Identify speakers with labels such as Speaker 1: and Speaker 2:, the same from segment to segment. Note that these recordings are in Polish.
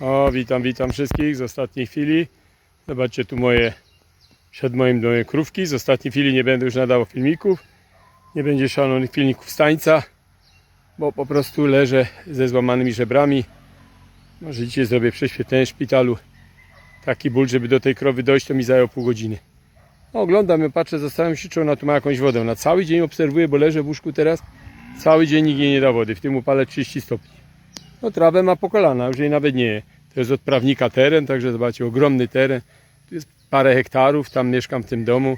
Speaker 1: O, witam, witam wszystkich z ostatniej chwili. Zobaczcie tu moje, przed moim domem krówki. Z ostatniej chwili nie będę już nadawał filmików. Nie będzie szalonych filmików z tańca, bo po prostu leżę ze złamanymi żebrami. Może dzisiaj zrobię prześwietlenie w szpitalu. Taki ból, żeby do tej krowy dojść, to mi zajął pół godziny. No, oglądam ją, patrzę, zastanawiam się, czy ona tu ma jakąś wodę. Na cały dzień obserwuję, bo leżę w łóżku teraz. Cały dzień nikt jej nie da wody, w tym upale 30 stopni. No trawę ma po kolana, już jej nawet nie je. To jest od prawnika teren, także zobaczcie, ogromny teren. Tu jest parę hektarów, tam mieszkam w tym domu.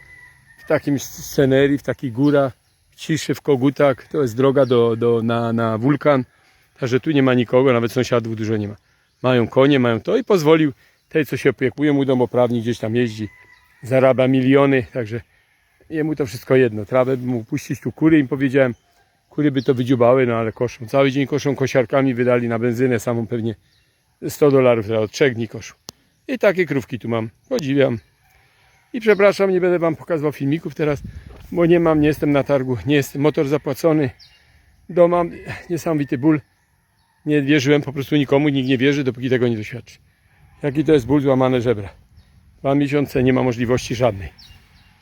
Speaker 1: W takim scenerii, w takich górach, w ciszy, w kogutach. To jest droga do, do, na, na wulkan. Także tu nie ma nikogo, nawet sąsiadów dużo nie ma. Mają konie, mają to i pozwolił tej, co się opiekuje, mu domoprawnik gdzieś tam jeździ, zarabia miliony, także jemu to wszystko jedno. Trawę by mu puścić tu kury, im powiedziałem, kury by to wydziubały, no ale koszą. Cały dzień koszą kosiarkami, wydali na benzynę samą pewnie 100 dolarów, od trzech dni koszą. I takie krówki tu mam, podziwiam. I przepraszam, nie będę wam pokazywał filmików teraz, bo nie mam, nie jestem na targu, nie jestem, motor zapłacony, dom mam niesamowity ból. Nie wierzyłem po prostu nikomu, nikt nie wierzy, dopóki tego nie doświadczy. Jaki to jest ból, złamane żebra. Dwa miesiące nie ma możliwości żadnej.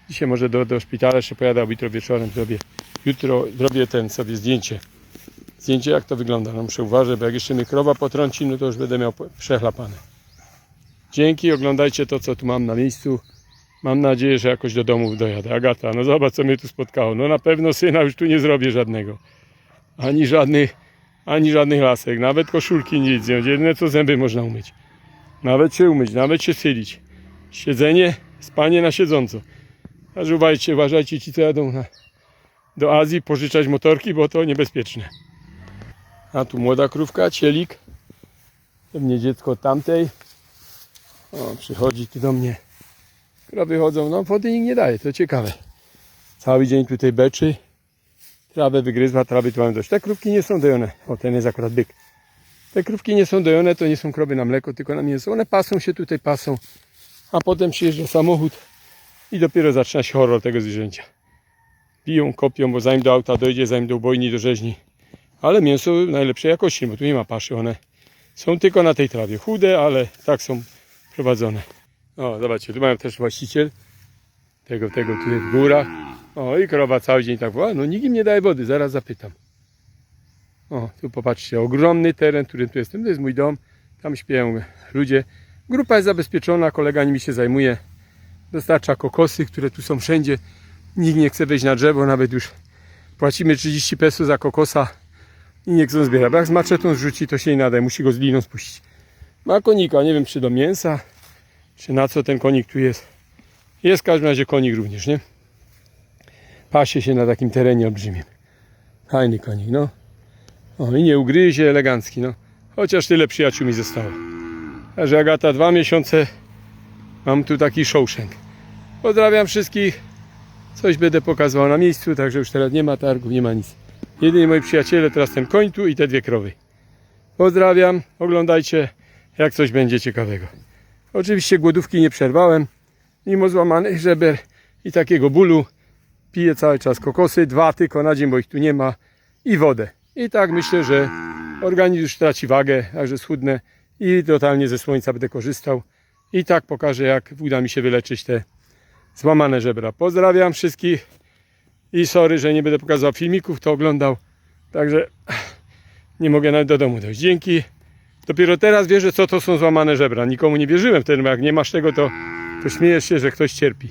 Speaker 1: Dzisiaj może do, do szpitala jeszcze pojadę, jutro wieczorem zrobię. Jutro zrobię ten sobie zdjęcie. Zdjęcie jak to wygląda. No muszę uważać, bo jak jeszcze mnie krowa potrąci, no to już będę miał przechlapane. Dzięki, oglądajcie to, co tu mam na miejscu. Mam nadzieję, że jakoś do domu dojadę. Agata, no zobacz, co mnie tu spotkało. No na pewno syna już tu nie zrobię żadnego. Ani żadnych, ani żadnych lasek, nawet koszulki nic. Jedyne co zęby można umyć. Nawet się umyć, nawet się sylić. Siedzenie, spanie na siedząco. Także uważajcie, uważajcie ci, co jadą na, do Azji pożyczać motorki, bo to niebezpieczne. A tu młoda krówka, cielik. Pewnie dziecko tamtej. O, przychodzi tu do mnie. Krowy chodzą, no wody nikt nie daje, to ciekawe. Cały dzień tutaj beczy. Trawę wygryzła, trawy tu mamy dość. Te krówki nie są dojone. O, ten jest akurat byk. Te krówki nie są dojone, to nie są krowy na mleko, tylko na mięso. One pasą się tutaj, pasą. A potem przyjeżdża samochód i dopiero zaczyna się horror tego zwierzęcia. Piją, kopią, bo zanim do auta dojdzie, zanim do ubojni, do rzeźni. Ale mięso najlepszej jakości, bo tu nie ma paszy. One są tylko na tej trawie. Chude, ale tak są prowadzone. O, zobaczcie, tu mają też właściciel tego, tego tutaj w górach. O, i krowa cały dzień tak woła. No nikt im nie daje wody, zaraz zapytam. O, tu popatrzcie, ogromny teren, którym tu jestem. To jest mój dom. Tam śpią ludzie. Grupa jest zabezpieczona, kolega nimi się zajmuje. Dostarcza kokosy, które tu są wszędzie. Nikt nie chce wejść na drzewo, nawet już płacimy 30 peso za kokosa i nie chcą zbierać. Bo jak z maczetą zrzuci, to się nie nadaje, musi go z liną spuścić. Ma konika, nie wiem czy do mięsa, czy na co ten konik tu jest. Jest w każdym razie konik również, nie? Pasie się na takim terenie olbrzymim. Fajny konik, no. O, i nie ugryzie, elegancki, no. Chociaż tyle przyjaciół mi zostało. Także Agata, dwa miesiące mam tu taki showshank. Pozdrawiam wszystkich. Coś będę pokazywał na miejscu, także już teraz nie ma targów, nie ma nic. Jedynie moi przyjaciele, teraz ten koń tu i te dwie krowy. Pozdrawiam, oglądajcie, jak coś będzie ciekawego. Oczywiście głodówki nie przerwałem, mimo złamanych żeber i takiego bólu. Piję cały czas kokosy, dwa tylko na dzień, bo ich tu nie ma, i wodę. I tak myślę, że organizm już traci wagę, także schudnę i totalnie ze słońca będę korzystał. I tak pokażę, jak uda mi się wyleczyć te złamane żebra. Pozdrawiam wszystkich i sorry, że nie będę pokazał filmików, kto oglądał. Także nie mogę nawet do domu dojść. Dzięki. Dopiero teraz wierzę, co to są złamane żebra. Nikomu nie wierzyłem wtedy, jak nie masz tego, to, to śmiejesz się, że ktoś cierpi.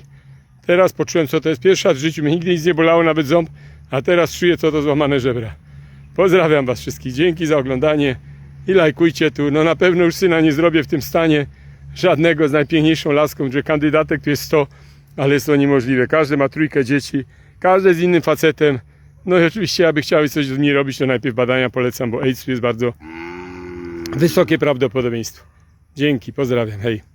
Speaker 1: Teraz poczułem, co to jest. Pierwszy raz w życiu mnie nigdy nic nie bolało, nawet ząb, a teraz czuję, co to złamane żebra. Pozdrawiam Was wszystkich. Dzięki za oglądanie i lajkujcie tu. No na pewno już syna nie zrobię w tym stanie żadnego z najpiękniejszą laską, że kandydatek tu jest 100, ale jest to niemożliwe. Każdy ma trójkę dzieci, każdy z innym facetem. No i oczywiście, aby chciały coś z nimi robić, to najpierw badania polecam, bo AIDS jest bardzo wysokie prawdopodobieństwo. Dzięki, pozdrawiam, hej.